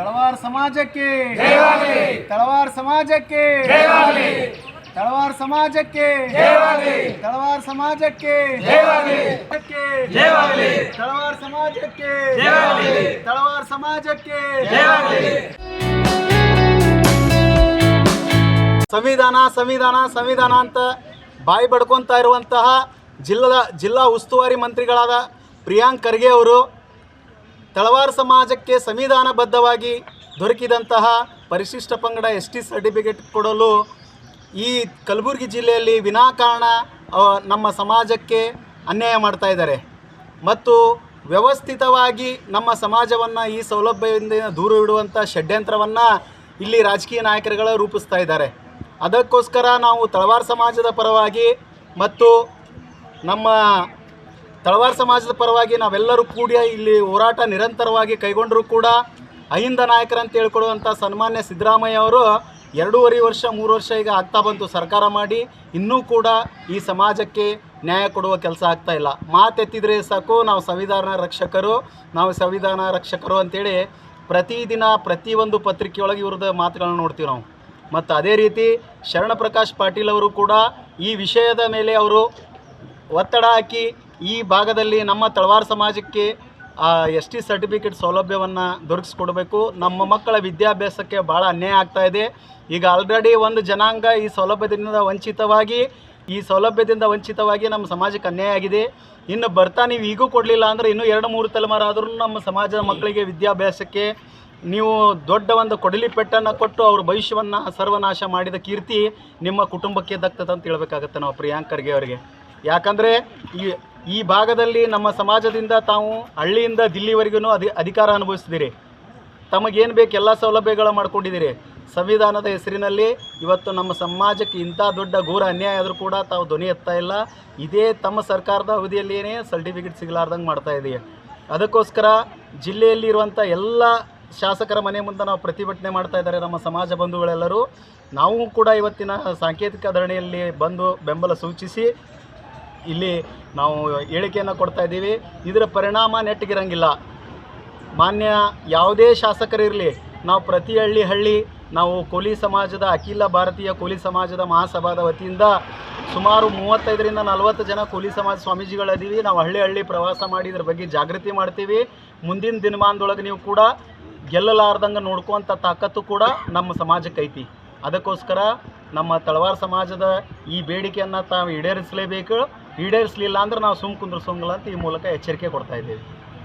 ತಳವಾರ ಸಮಾಜಕ್ಕೆ. ತಳವಾರ ಸಮಾಜಕ್ಕೆ. ತಳವಾರ ಸಮಾಜಕ್ಕೆ. ತಳವಾರ ಸಮಾಜಕ್ಕೆ. ತಳವಾರ ಸಮಾಜಕ್ಕೆ. ತಳವಾರ ಸಮಾಜಕ್ಕೆ. ಸಂವಿಧಾನ ಸಂವಿಧಾನ ಸಂವಿಧಾನ ಅಂತ ಬಾಯಿ ಬಡ್ಕೊತಾ ಇರುವಂತಹ ಜಿಲ್ಲಾ ಜಿಲ್ಲಾ ಉಸ್ತುವಾರಿ ಮಂತ್ರಿಗಳಾದ ಪ್ರಿಯಾಂಕ್ ಖರ್ಗೆ ಅವರು ತಳವಾರ ಸಮಾಜಕ್ಕೆ ಸಂವಿಧಾನಬದ್ಧವಾಗಿ ದೊರಕಿದಂತಹ ಪರಿಶಿಷ್ಟ ಪಂಗಡ ಎಸ್ ಟಿ ಸರ್ಟಿಫಿಕೇಟ್ ಕೊಡಲು ಈ ಕಲಬುರಗಿ ಜಿಲ್ಲೆಯಲ್ಲಿ ವಿನಾಕಾರಣ ನಮ್ಮ ಸಮಾಜಕ್ಕೆ ಅನ್ಯಾಯ ಮಾಡ್ತಾ ಇದ್ದಾರೆ. ಮತ್ತು ವ್ಯವಸ್ಥಿತವಾಗಿ ನಮ್ಮ ಸಮಾಜವನ್ನು ಈ ಸೌಲಭ್ಯದಿಂದ ದೂರ ಇಡುವಂಥ ಷಡ್ಯಂತ್ರವನ್ನು ಇಲ್ಲಿ ರಾಜಕೀಯ ನಾಯಕರುಗಳು ರೂಪಿಸ್ತಾ ಇದ್ದಾರೆ. ಅದಕ್ಕೋಸ್ಕರ ನಾವು ತಳವಾರ ಸಮಾಜದ ಪರವಾಗಿ ಮತ್ತು ನಮ್ಮ ತಳವಾರ ಸಮಾಜದ ಪರವಾಗಿ ನಾವೆಲ್ಲರೂ ಕೂಡಿ ಇಲ್ಲಿ ಹೋರಾಟ ನಿರಂತರವಾಗಿ ಕೈಗೊಂಡರೂ ಕೂಡ ಅಹಿಂದ ನಾಯಕರಂತ ಹೇಳ್ಕೊಡುವಂಥ ಸನ್ಮಾನ್ಯ ಸಿದ್ದರಾಮಯ್ಯ ಅವರು ಎರಡೂವರೆ ವರ್ಷ, ಮೂರು ವರ್ಷ ಈಗ ಆಗ್ತಾ ಬಂತು ಸರ್ಕಾರ ಮಾಡಿ. ಇನ್ನೂ ಕೂಡ ಈ ಸಮಾಜಕ್ಕೆ ನ್ಯಾಯ ಕೊಡುವ ಕೆಲಸ ಆಗ್ತಾ ಇಲ್ಲ. ಮಾತೆತ್ತಿದ್ರೆ ಸಾಕು, ನಾವು ಸಂವಿಧಾನ ರಕ್ಷಕರು, ನಾವು ಸಂವಿಧಾನ ರಕ್ಷಕರು ಅಂತೇಳಿ ಪ್ರತಿದಿನ ಪ್ರತಿಯೊಂದು ಪತ್ರಿಕೆಯೊಳಗೆ ಇವ್ರದ್ದು ಮಾತುಗಳನ್ನ ನೋಡ್ತೀವಿ ನಾವು. ಮತ್ತು ಅದೇ ರೀತಿ ಶರಣಪ್ರಕಾಶ್ ಪಾಟೀಲ್ ಅವರು ಕೂಡ ಈ ವಿಷಯದ ಮೇಲೆ ಅವರು ಒತ್ತಡ ಹಾಕಿ ಈ ಭಾಗದಲ್ಲಿ ನಮ್ಮ ತಳವಾರ ಸಮಾಜಕ್ಕೆ ಎಸ್ ಟಿ ಸರ್ಟಿಫಿಕೇಟ್ ಸೌಲಭ್ಯವನ್ನು ದೊರಕಿಸ್ಕೊಡ್ಬೇಕು. ನಮ್ಮ ಮಕ್ಕಳ ವಿದ್ಯಾಭ್ಯಾಸಕ್ಕೆ ಭಾಳ ಅನ್ಯಾಯ ಆಗ್ತಾ ಇದೆ. ಈಗ ಆಲ್ರೆಡಿ ಒಂದು ಜನಾಂಗ ಈ ಸೌಲಭ್ಯದಿಂದ ವಂಚಿತವಾಗಿ, ಈ ಸೌಲಭ್ಯದಿಂದ ವಂಚಿತವಾಗಿ ನಮ್ಮ ಸಮಾಜಕ್ಕೆ ಅನ್ಯಾಯ ಆಗಿದೆ. ಇನ್ನು ಬರ್ತಾ ನೀವು ಈಗೂ ಕೊಡಲಿಲ್ಲ ಅಂದರೆ ಇನ್ನೂ ಎರಡು ಮೂರು ತಲೆಮಾರು ಆದರೂ ನಮ್ಮ ಸಮಾಜದ ಮಕ್ಕಳಿಗೆ ವಿದ್ಯಾಭ್ಯಾಸಕ್ಕೆ ನೀವು ದೊಡ್ಡ ಒಂದು ಕೊಡಲಿ ಪೆಟ್ಟನ್ನು ಕೊಟ್ಟು ಅವ್ರ ಭವಿಷ್ಯವನ್ನು ಸರ್ವನಾಶ ಮಾಡಿದ ಕೀರ್ತಿ ನಿಮ್ಮ ಕುಟುಂಬಕ್ಕೆ ದಕ್ತದಂತ ಅಂತ ಹೇಳ್ಬೇಕಾಗತ್ತೆ ನಾವು ಪ್ರಿಯಾಂಕರ್ಗೆ ಅವರಿಗೆ. ಯಾಕಂದರೆ ಈ ಈ ಭಾಗದಲ್ಲಿ ನಮ್ಮ ಸಮಾಜದಿಂದ ತಾವು ಹಳ್ಳಿಯಿಂದ ದಿಲ್ಲಿವರೆಗೂ ಅಧಿ, ಅಧಿಕಾರ ಅನುಭವಿಸಿದ್ದೀರಿ ತಮಗೇನು ಬೇಕು ಎಲ್ಲ ಸೌಲಭ್ಯಗಳ ಮಾಡ್ಕೊಂಡಿದ್ದೀರಿ. ಸಂವಿಧಾನದ ಹೆಸರಿನಲ್ಲಿ ಇವತ್ತು ನಮ್ಮ ಸಮಾಜಕ್ಕೆ ಇಂಥ ದೊಡ್ಡ ಘೋರ ಅನ್ಯಾಯ ಆದರೂ ಕೂಡ ತಾವು ಧ್ವನಿ ಎತ್ತಾ ಇಲ್ಲ. ಇದೇ ತಮ್ಮ ಸರ್ಕಾರದ ಅವಧಿಯಲ್ಲಿಯೇ ಸರ್ಟಿಫಿಕೇಟ್ ಸಿಗಲಾರ್ದಂಗೆ ಮಾಡ್ತಾ ಇದೀವಿ. ಅದಕ್ಕೋಸ್ಕರ ಜಿಲ್ಲೆಯಲ್ಲಿರುವಂಥ ಎಲ್ಲ ಶಾಸಕರ ಮನೆ ಮುಂದೆ ನಾವು ಪ್ರತಿಭಟನೆ ಮಾಡ್ತಾ ಇದ್ದಾರೆ ನಮ್ಮ ಸಮಾಜ ಬಂಧುಗಳೆಲ್ಲರೂ. ನಾವು ಕೂಡ ಇವತ್ತಿನ ಸಾಂಕೇತಿಕ ಧರಣಿಯಲ್ಲಿ ಬಂದು ಬೆಂಬಲ ಸೂಚಿಸಿ ಇಲ್ಲಿ ನಾವು ಹೇಳಿಕೆಯನ್ನು ಕೊಡ್ತಾ ಇದ್ದೀವಿ. ಇದರ ಪರಿಣಾಮ ನೆಟ್ಟಗಿರಂಗಿಲ್ಲ. ಮಾನ್ಯ ಯಾವುದೇ ಶಾಸಕರಿರಲಿ, ನಾವು ಪ್ರತಿ ಹಳ್ಳಿ ಹಳ್ಳಿ ನಾವು ಕೋಲಿ ಸಮಾಜದ, ಅಖಿಲ ಭಾರತೀಯ ಕೋಲಿ ಸಮಾಜದ ಮಹಾಸಭಾದ ವತಿಯಿಂದ ಸುಮಾರು ಮೂವತ್ತೈದರಿಂದ ನಲವತ್ತು ಜನ ಕೋಲಿ ಸಮಾಜ ಸ್ವಾಮೀಜಿಗಳಿದ್ದೀವಿ ನಾವು ಹಳ್ಳಿ ಹಳ್ಳಿ ಪ್ರವಾಸ ಮಾಡಿ ಇದ್ರ ಬಗ್ಗೆ ಜಾಗೃತಿ ಮಾಡ್ತೀವಿ. ಮುಂದಿನ ದಿನಮಾನದೊಳಗೆ ನೀವು ಕೂಡ ಗೆಲ್ಲಲಾರ್ದಂಗೆ ನೋಡ್ಕೋಂಥ ತಾಕತ್ತು ಕೂಡ ನಮ್ಮ ಸಮಾಜಕ್ಕೆ ಐತಿ. ಅದಕ್ಕೋಸ್ಕರ ನಮ್ಮ ತಳವಾರ ಸಮಾಜದ ಈ ಬೇಡಿಕೆಯನ್ನು ತಾವು ಈಡೇರಿಸಲೇಬೇಕು. ಈಡೇರಿಸಲಿಲ್ಲ ಅಂದ್ರೆ ನಾವು ಸುಮ್ ಕುಂದ್ರಸೋಂಗಿಲ್ಲ ಅಂತ ಈ ಮೂಲಕ ಎಚ್ಚರಿಕೆ ಕೊಡ್ತಾ ಇದ್ದೀವಿ.